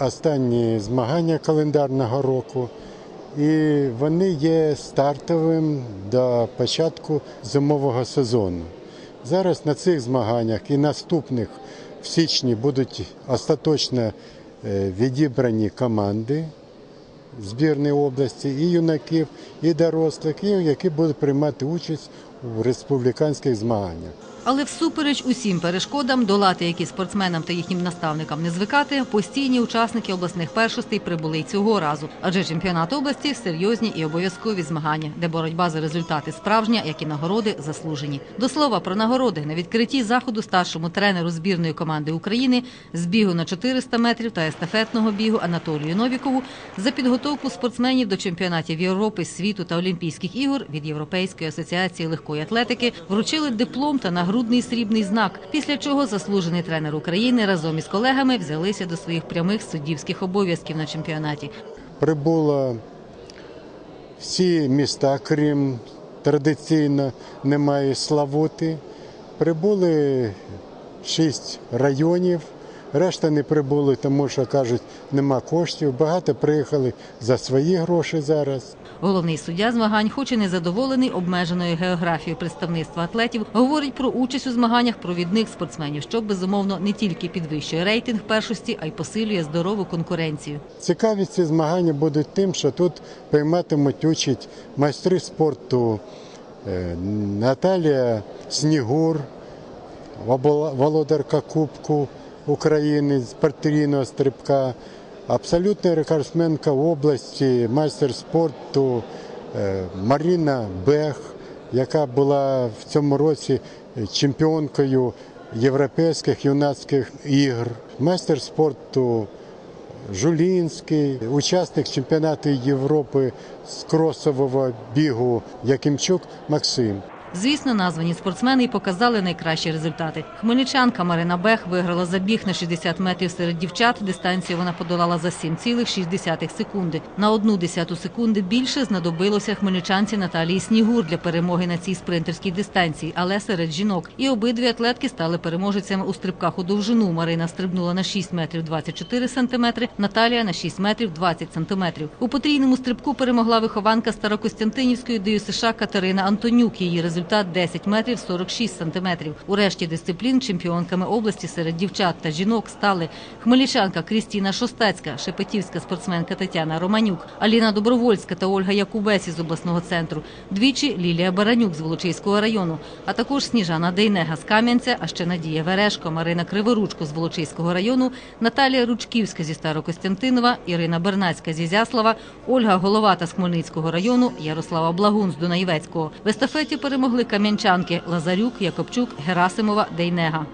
останні змагання календарного року, і вони є стартовим до початку зимового сезону. Зараз на цих змаганнях і наступних в січні будуть остаточно е, відібрані команди збірної області, і юнаків, і дорослих, і які будуть приймати участь у республіканських змаганнях. Але всупереч усім перешкодам, долати які спортсменам та їхнім наставникам не звикати, постійні учасники обласних першостей прибули й цього разу. Адже чемпіонат області серйозні і обов'язкові змагання, де боротьба за результати справжня, як і нагороди заслужені. До слова про нагороди на відкритті заходу старшому тренеру збірної команди України з бігу на 400 метрів та естафетного бігу Анатолію Новікову за підготовку спортсменів до чемпіонатів Європи, світу та Олімпійських ігор від Європейської асоціації легкої атлетики вручили диплом та нагрудний срібний знак. Після чого заслужений тренер України разом із колегами взялися до своїх прямих суддівських обов'язків на чемпіонаті. Прибуло всі міста, крім традиційно немає Славути. Прибули шість районів. Решта не прибули, тому що кажуть, нема коштів. Багато приїхали за свої гроші зараз. Головний суддя змагань, хоч і не задоволений обмеженою географією представництва атлетів, говорить про участь у змаганнях провідних спортсменів, що безумовно не тільки підвищує рейтинг першості, а й посилює здорову конкуренцію. Цікаві ці змагання будуть тим, що тут прийматимуть участь майстри спорту е, Наталія Снігур, володарка Кубку України з партійного стрибка, абсолютна рекордсменка області, майстер спорту е, Маріна Бех, яка була в цьому році чемпіонкою європейських юнацьких ігр, майстер спорту Жулінський, учасник чемпіонату Європи з кросового бігу Якимчук Максим. Звісно, названі спортсмени й показали найкращі результати. Хмельничанка Марина Бех виграла забіг на 60 метрів серед дівчат. Дистанцію вона подолала за 7,6 секунди. На одну десяту секунди більше знадобилося хмельничанці Наталії Снігур для перемоги на цій спринтерській дистанції, але серед жінок. І обидві атлетки стали переможецями у стрибках у довжину. Марина стрибнула на 6 метрів 24 сантиметри, Наталія на 6 метрів 20 сантиметрів. У потрійному стрибку перемогла вихованка Старокостянтинівської ДЮСШ Катерина Антонюк. Її результат 10 метрів 46 сантиметрів. У решті дисциплін чемпіонками області серед дівчат та жінок стали хмельничанка Крістіна Шостацька, шепетівська спортсменка Тетяна Романюк, Аліна Добровольська та Ольга Якубець із обласного центру, двічі Лілія Баранюк з Волочиського району, а також Сніжана Дейнега з Кам'янця, а ще Надія Верешко, Марина Криворучко з Волочиського району, Наталія Ручківська зі Старокостянтинова, Ірина Бернацька зі Зяслава, Ольга Головата з Хмельницького району, Ярослава Благун з Дунаєвецького. В естафеті перемогли кам'янчанки Лазарюк, Якобчук, Герасимова, Дейнега.